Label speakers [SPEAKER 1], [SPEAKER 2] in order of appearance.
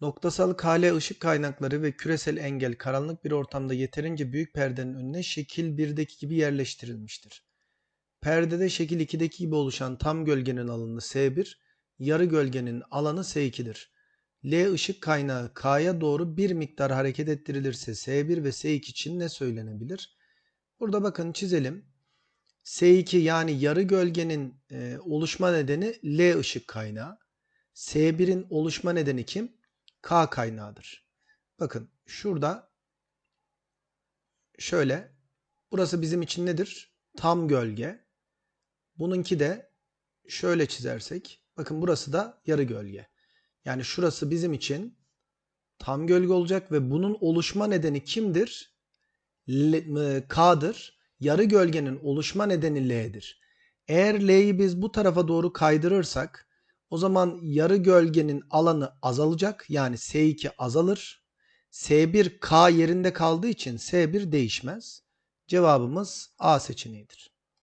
[SPEAKER 1] Noktasal kale ışık kaynakları ve küresel engel karanlık bir ortamda yeterince büyük perdenin önüne şekil 1'deki gibi yerleştirilmiştir. Perdede şekil 2'deki gibi oluşan tam gölgenin alanı S1, yarı gölgenin alanı S2'dir. L ışık kaynağı K'ya doğru bir miktar hareket ettirilirse S1 ve S2 için ne söylenebilir? Burada bakın çizelim. S2 yani yarı gölgenin e, oluşma nedeni L ışık kaynağı. S1'in oluşma nedeni kim? K kaynağıdır. Bakın şurada şöyle burası bizim için nedir? Tam gölge. Bununki de şöyle çizersek bakın burası da yarı gölge. Yani şurası bizim için tam gölge olacak ve bunun oluşma nedeni kimdir? K'dır. Yarı gölgenin oluşma nedeni L'dir. Eğer L'yi biz bu tarafa doğru kaydırırsak o zaman yarı gölgenin alanı azalacak. Yani S2 azalır. S1 K yerinde kaldığı için S1 değişmez. Cevabımız A seçeneğidir.